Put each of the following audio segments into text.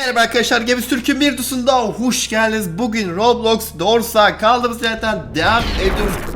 Merhaba arkadaşlar Gemiz Türk'ün bir dusunda hoş geldiniz. Bugün Roblox Dorsa kaldığımız yerden devam ediyoruz.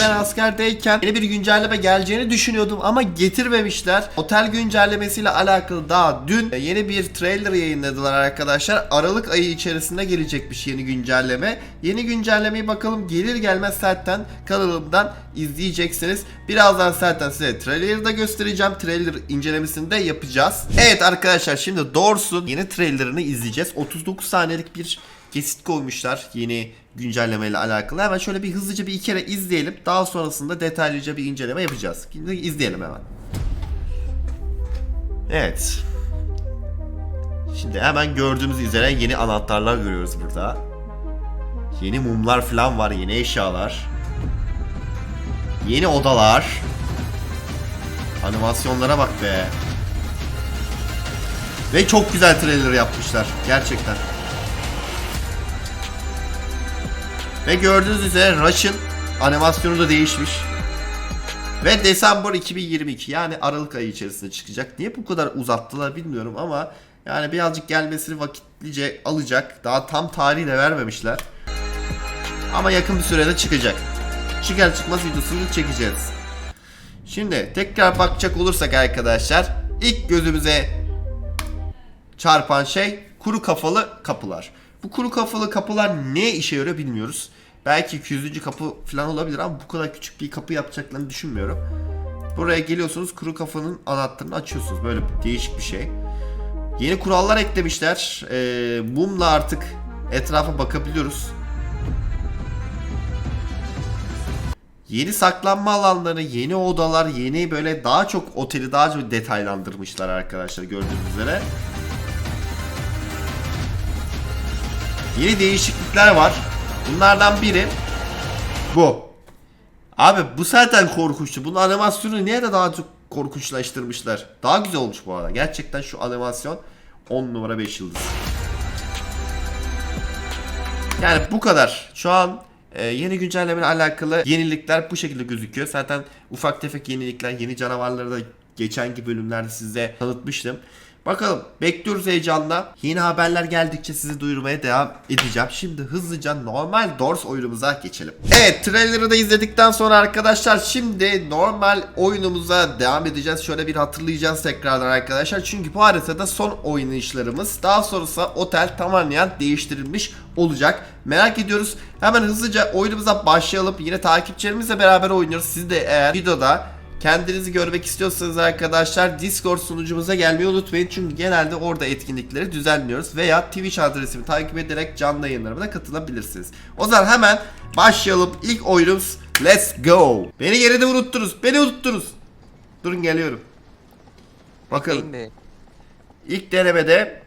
Ben askerdeyken yeni bir güncelleme geleceğini düşünüyordum ama getirmemişler. Otel güncellemesiyle alakalı daha dün yeni bir trailer yayınladılar arkadaşlar. Aralık ayı içerisinde gelecekmiş yeni güncelleme. Yeni güncellemeyi bakalım gelir gelmez zaten kanalımdan izleyeceksiniz. Birazdan zaten size trailer'ı da göstereceğim. Trailer incelemesini de yapacağız. Evet arkadaşlar şimdi Doors'un yeni trailer'ını izleyeceğiz. 39 saniyelik bir kesit koymuşlar yeni güncellemeyle alakalı. Hemen şöyle bir hızlıca bir iki kere izleyelim. Daha sonrasında detaylıca bir inceleme yapacağız. Şimdi izleyelim hemen. Evet. Şimdi hemen gördüğümüz üzere yeni anahtarlar görüyoruz burada. Yeni mumlar falan var, yeni eşyalar. Yeni odalar. Animasyonlara bak be. Ve çok güzel trailer yapmışlar gerçekten. Ve gördüğünüz üzere Rush'ın animasyonu da değişmiş. Ve December 2022 yani Aralık ayı içerisinde çıkacak. Niye bu kadar uzattılar bilmiyorum ama yani birazcık gelmesini vakitlice alacak. Daha tam tarihi de vermemişler. Ama yakın bir sürede çıkacak. Çıkar çıkmaz videosunu çekeceğiz. Şimdi tekrar bakacak olursak arkadaşlar ilk gözümüze çarpan şey kuru kafalı kapılar. Bu kuru kafalı kapılar ne işe yarıyor bilmiyoruz. Belki 200. kapı falan olabilir ama bu kadar küçük bir kapı yapacaklarını düşünmüyorum. Buraya geliyorsunuz kuru kafanın anahtarını açıyorsunuz. Böyle değişik bir şey. Yeni kurallar eklemişler. Ee, mumla artık etrafa bakabiliyoruz. Yeni saklanma alanları, yeni odalar, yeni böyle daha çok oteli daha çok detaylandırmışlar arkadaşlar gördüğünüz üzere. Yeni değişiklikler var. Bunlardan biri bu. Abi bu zaten korkunçtu. Bunun animasyonu niye de daha çok korkunçlaştırmışlar? Daha güzel olmuş bu arada. Gerçekten şu animasyon 10 numara 5 yıldız. Yani bu kadar. Şu an e, yeni güncellemeyle alakalı yenilikler bu şekilde gözüküyor. Zaten ufak tefek yenilikler, yeni canavarları da geçenki bölümlerde size tanıtmıştım. Bakalım bekliyoruz heyecanla. Yeni haberler geldikçe sizi duyurmaya devam edeceğim. Şimdi hızlıca normal Doors oyunumuza geçelim. Evet trailer'ı da izledikten sonra arkadaşlar şimdi normal oyunumuza devam edeceğiz. Şöyle bir hatırlayacağız tekrardan arkadaşlar. Çünkü bu haritada son oynayışlarımız. Daha sonrası otel tamamen değiştirilmiş olacak. Merak ediyoruz. Hemen hızlıca oyunumuza başlayalım. Yine takipçilerimizle beraber oynuyoruz. Siz de eğer videoda Kendinizi görmek istiyorsanız arkadaşlar Discord sunucumuza gelmeyi unutmayın. Çünkü genelde orada etkinlikleri düzenliyoruz. Veya Twitch adresimi takip ederek canlı yayınlarıma da katılabilirsiniz. O zaman hemen başlayalım. İlk oyunumuz Let's Go. Beni geride unuttunuz. Beni unuttunuz. Durun geliyorum. Bakalım. İlk denemede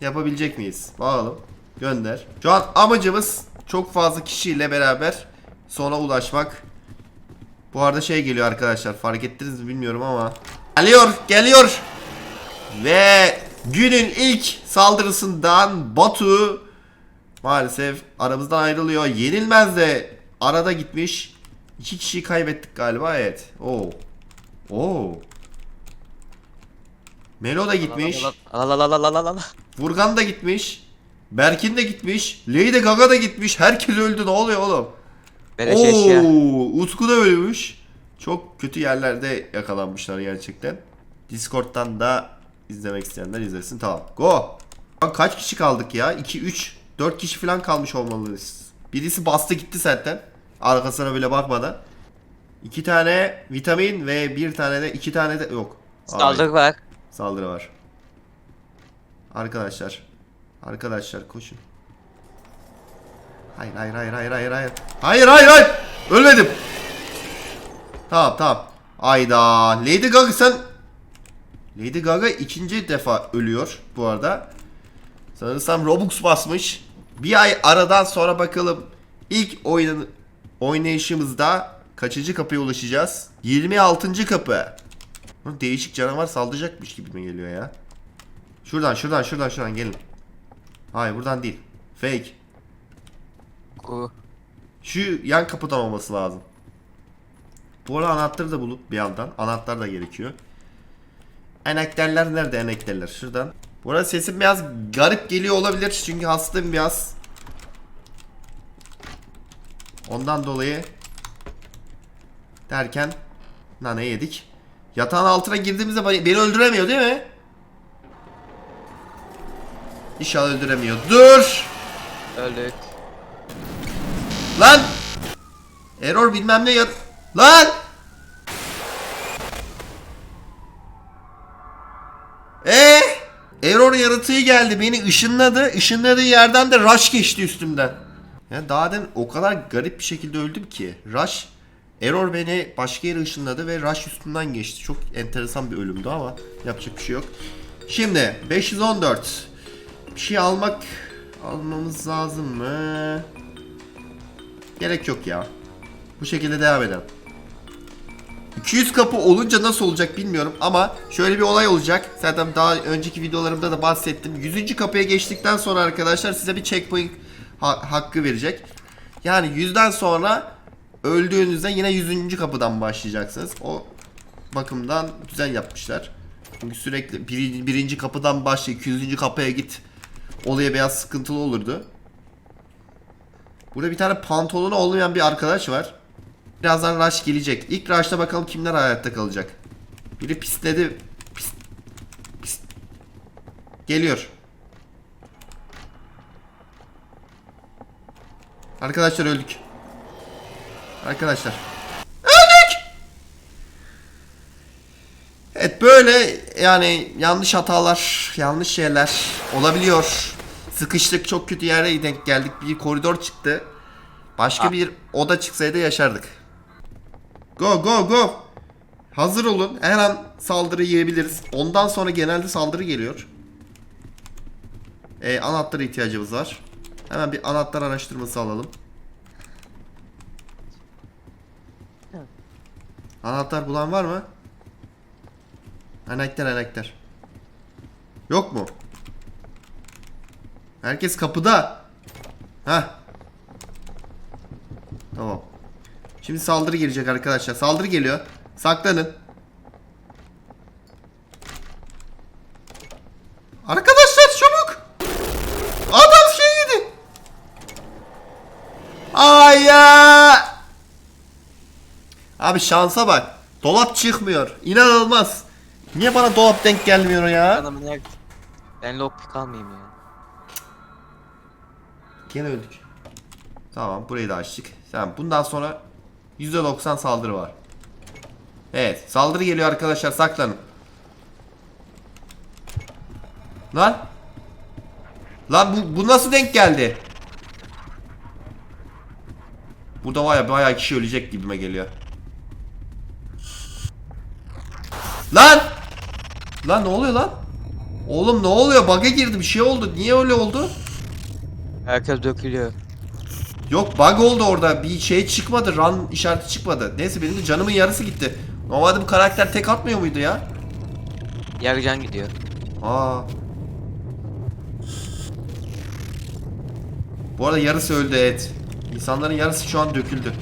yapabilecek miyiz? Bakalım. Gönder. Şu an amacımız çok fazla kişiyle beraber sona ulaşmak. Bu arada şey geliyor arkadaşlar fark ettiniz mi bilmiyorum ama. Geliyor geliyor. Ve günün ilk saldırısından Batu maalesef aramızdan ayrılıyor. Yenilmez de arada gitmiş. İki kişiyi kaybettik galiba evet. Oo. Oo. Melo da gitmiş. Vurgan da gitmiş. Berkin de gitmiş. Lady Gaga da gitmiş. Herkes öldü. Ne oluyor oğlum? Beleş eşya. Oo, Utku da ölmüş. Çok kötü yerlerde yakalanmışlar gerçekten. Discord'dan da izlemek isteyenler izlesin. Tamam. Go. Kaç kişi kaldık ya? 2 3 4 kişi falan kalmış olmalıyız. Birisi bastı gitti zaten. Arkasına bile bakmadan. İki tane vitamin ve bir tane de iki tane de yok. Saldırı var. Saldırı var. Arkadaşlar. Arkadaşlar koşun. Hayır hayır hayır hayır hayır hayır. Hayır hayır hayır. Ölmedim. Tamam tamam. Ayda. Lady Gaga sen Lady Gaga ikinci defa ölüyor bu arada. Sanırsam Robux basmış. Bir ay aradan sonra bakalım ilk oyun oynayışımızda kaçıncı kapıya ulaşacağız? 26. kapı. Değişik canavar saldıracakmış gibi mi geliyor ya? Şuradan şuradan şuradan şuradan gelin. Hayır buradan değil. Fake. Şu yan kapıdan olması lazım. Bu arada anahtarı da bulup bir yandan. Anahtar da gerekiyor. Enekterler nerede enekterler? Şuradan. Burada sesim biraz garip geliyor olabilir çünkü hastayım biraz. Ondan dolayı derken nane yedik. Yatağın altına girdiğimizde beni beni öldüremiyor değil mi? İnşallah öldüremiyor. Dur! Öldük. Lan! Error bilmem ne ya... Lan! Ee? Error yaratığı geldi. Beni ışınladı. Işınladığı yerden de Rush geçti üstümden. Ya daha demin o kadar garip bir şekilde öldüm ki. Rush Error beni başka yere ışınladı ve Rush üstümden geçti. Çok enteresan bir ölümdü ama yapacak bir şey yok. Şimdi 514. Bir şey almak almamız lazım mı? Gerek yok ya. Bu şekilde devam edelim. 200 kapı olunca nasıl olacak bilmiyorum ama şöyle bir olay olacak. Zaten daha önceki videolarımda da bahsettim. 100. kapıya geçtikten sonra arkadaşlar size bir checkpoint ha- hakkı verecek. Yani 100'den sonra öldüğünüzde yine 100. kapıdan başlayacaksınız. O bakımdan güzel yapmışlar. Çünkü sürekli bir, birinci kapıdan başla 200. kapıya git. Olaya biraz sıkıntılı olurdu. Burada bir tane pantolonu olmayan bir arkadaş var. Birazdan Rush gelecek. İlk Rush'ta bakalım kimler hayatta kalacak. Biri pisledi. Pis, pis. Geliyor. Arkadaşlar öldük. Arkadaşlar. Öldük! Evet böyle yani yanlış hatalar, yanlış şeyler olabiliyor. Sıkıştık çok kötü yere denk geldik. Bir koridor çıktı. Başka bir oda çıksaydı yaşardık. Go go go. Hazır olun. Her an saldırı yiyebiliriz. Ondan sonra genelde saldırı geliyor. Ee, anahtara ihtiyacımız var. Hemen bir anahtar araştırması alalım. Anahtar bulan var mı? Anahtar anahtar. Yok mu? Herkes kapıda. Heh. Tamam. Şimdi saldırı gelecek arkadaşlar. Saldırı geliyor. Saklanın. Arkadaşlar çabuk. Adam şey yedi. Ay ya. Abi şansa bak. Dolap çıkmıyor. İnanılmaz. Niye bana dolap denk gelmiyor ya? Adamı nerede? Ben lockpick almayayım ya. Gene öldük. Tamam burayı da açtık. Tamam bundan sonra %90 saldırı var. Evet saldırı geliyor arkadaşlar saklanın. Lan. Lan bu, bu nasıl denk geldi? Burada baya baya kişi ölecek gibime geliyor. Lan! Lan ne oluyor lan? Oğlum ne oluyor? Bug'a girdi bir şey oldu. Niye öyle oldu? Herkes dökülüyor. Yok bug oldu orada. Bir şey çıkmadı. Run işareti çıkmadı. Neyse benim de canımın yarısı gitti. Normalde bu karakter tek atmıyor muydu ya? Yarıcan gidiyor. Aa. Bu arada yarısı öldü evet. İnsanların yarısı şu an döküldü.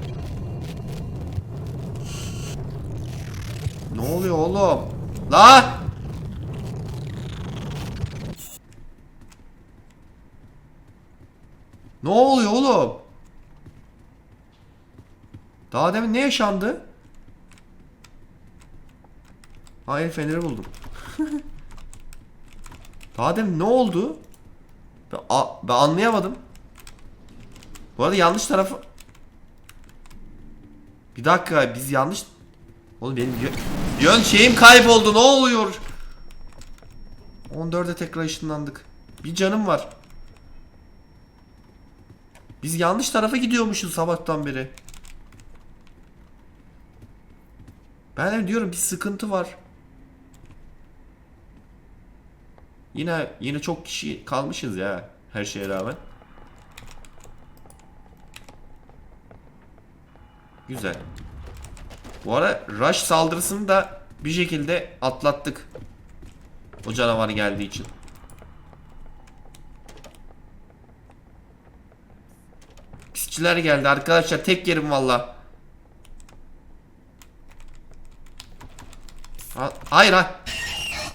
Ne oluyor oğlum? La! Ne oluyor oğlum? Daha demin ne yaşandı? Hayır feneri buldum. Daha demin ne oldu? Ben, a- ben anlayamadım. Bu arada yanlış tarafı... Bir dakika biz yanlış... Oğlum benim yön, yön şeyim kayboldu ne oluyor? 14'e tekrar ışınlandık. Bir canım var. Biz yanlış tarafa gidiyormuşuz sabahtan beri. Ben diyorum bir sıkıntı var. Yine yine çok kişi kalmışız ya her şeye rağmen. Güzel. Bu ara rush saldırısını da bir şekilde atlattık. O canavar geldiği için. Pisçiler geldi arkadaşlar tek yerim valla. Ha- Hayır ha.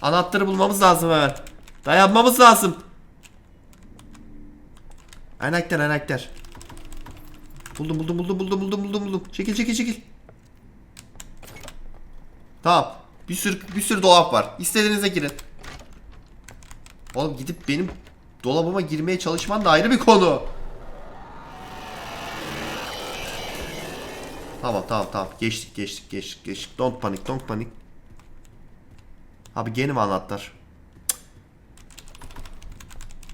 Anahtarı bulmamız lazım hemen. Dayanmamız lazım. Anahtar anahtar. Buldum buldum buldum buldum buldum buldum buldum. Çekil çekil çekil. Tamam. Bir sürü bir sürü dolap var. İstediğinize girin. Oğlum gidip benim dolabıma girmeye çalışman da ayrı bir konu. Tamam tamam tamam. Geçtik geçtik geçtik geçtik. Don't panic don't panic. Abi gene mi anahtar?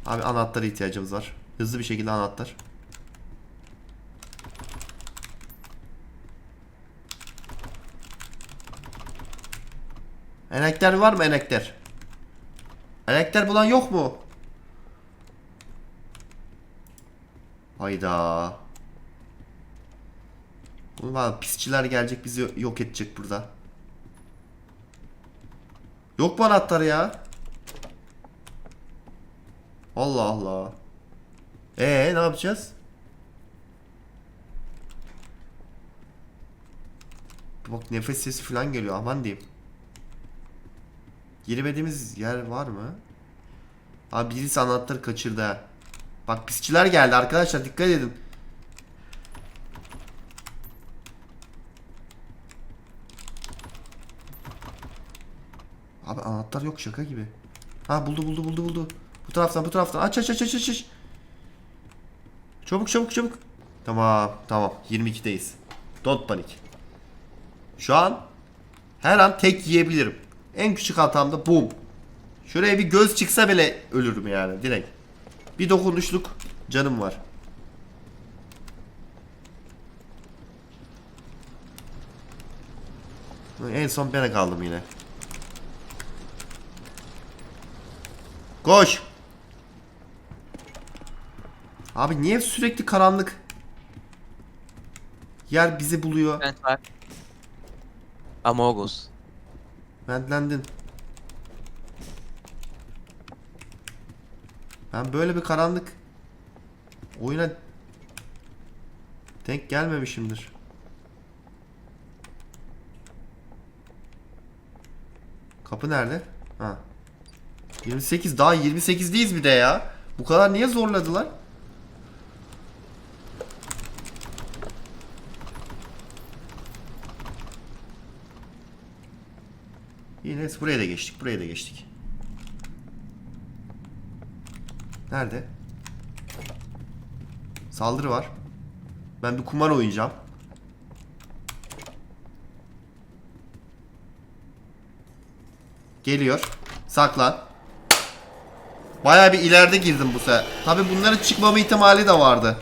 Abi anahtara ihtiyacımız var. Hızlı bir şekilde anahtar. Enekler var mı enekler? Enekler bulan yok mu? Hayda. Ulan pisçiler gelecek bizi yok edecek burada. Yok mu anahtar ya? Allah Allah. Ee ne yapacağız? Bak nefes sesi falan geliyor aman diyeyim. Giremediğimiz yer var mı? Abi birisi anahtarı kaçırdı. Bak pisçiler geldi arkadaşlar dikkat edin. Abi anahtar yok şaka gibi. Ha buldu buldu buldu buldu. Bu taraftan bu taraftan aç aç aç aç aç. Çabuk çabuk çabuk. Tamam tamam 22'deyiz. Don't panik. Şu an her an tek yiyebilirim. En küçük hatamda boom. Şuraya bir göz çıksa bile ölürüm yani direkt. Bir dokunuşluk canım var. En son ben kaldım yine. Koş. Abi niye sürekli karanlık? Yer bizi buluyor. Ben var. Amogus. Bentlendin. Ben böyle bir karanlık oyuna denk gelmemişimdir. Kapı nerede? Ha. 28 daha 28'deyiz bir de ya. Bu kadar niye zorladılar? Yine buraya da geçtik. Buraya da geçtik. Nerede? Saldırı var. Ben bir kumar oynayacağım. Geliyor. Saklan. Bayağı bir ileride girdim bu sefer. Tabi bunların çıkmama ihtimali de vardı.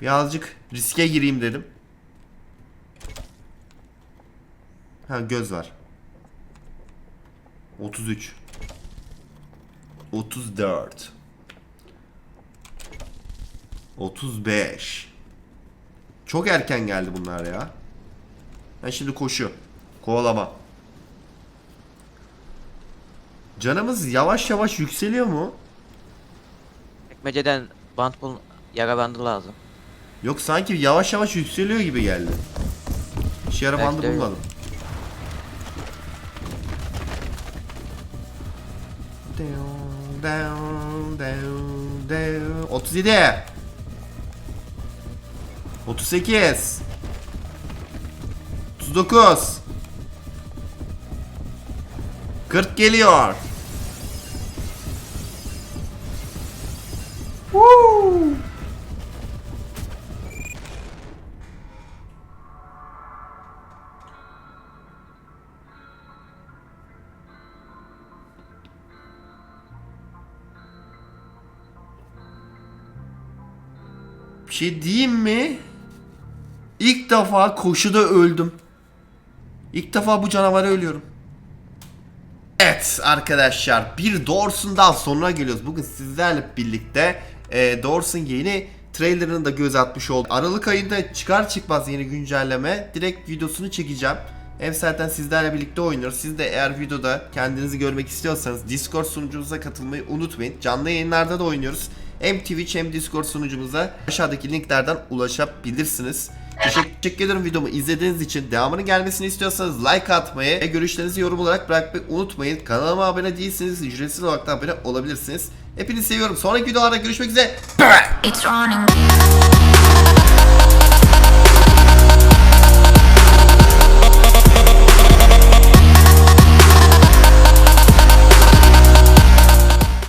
Birazcık riske gireyim dedim. Ha göz var. 33. 34. 35. Çok erken geldi bunlar ya. Ben şimdi koşu. Kovalama. Canımız yavaş yavaş yükseliyor mu? Çekmeceden bant bul yara bandı lazım. Yok sanki yavaş yavaş yükseliyor gibi geldi. Hiç yara Belki bandı de öyle. bulmadım. Down, down, down, down. 37 38 39 40 geliyor. Woo! Bir şey diyeyim mi? İlk defa koşuda öldüm. İlk defa bu canavara ölüyorum. Evet arkadaşlar bir Dawson'dan sonra geliyoruz. Bugün sizlerle birlikte e, Dawson yeni trailerını da göz atmış olduk. Aralık ayında çıkar çıkmaz yeni güncelleme direkt videosunu çekeceğim. Hem zaten sizlerle birlikte oynuyoruz. Siz de eğer videoda kendinizi görmek istiyorsanız Discord sunucumuza katılmayı unutmayın. Canlı yayınlarda da oynuyoruz. Hem Twitch hem Discord sunucumuza aşağıdaki linklerden ulaşabilirsiniz. Teşekkür ederim videomu izlediğiniz için. Devamının gelmesini istiyorsanız like atmayı ve görüşlerinizi yorum olarak bırakmayı unutmayın. Kanalıma abone değilseniz ücretsiz olarak da abone olabilirsiniz. Hepinizi seviyorum. Sonraki videolarda görüşmek üzere. It's running.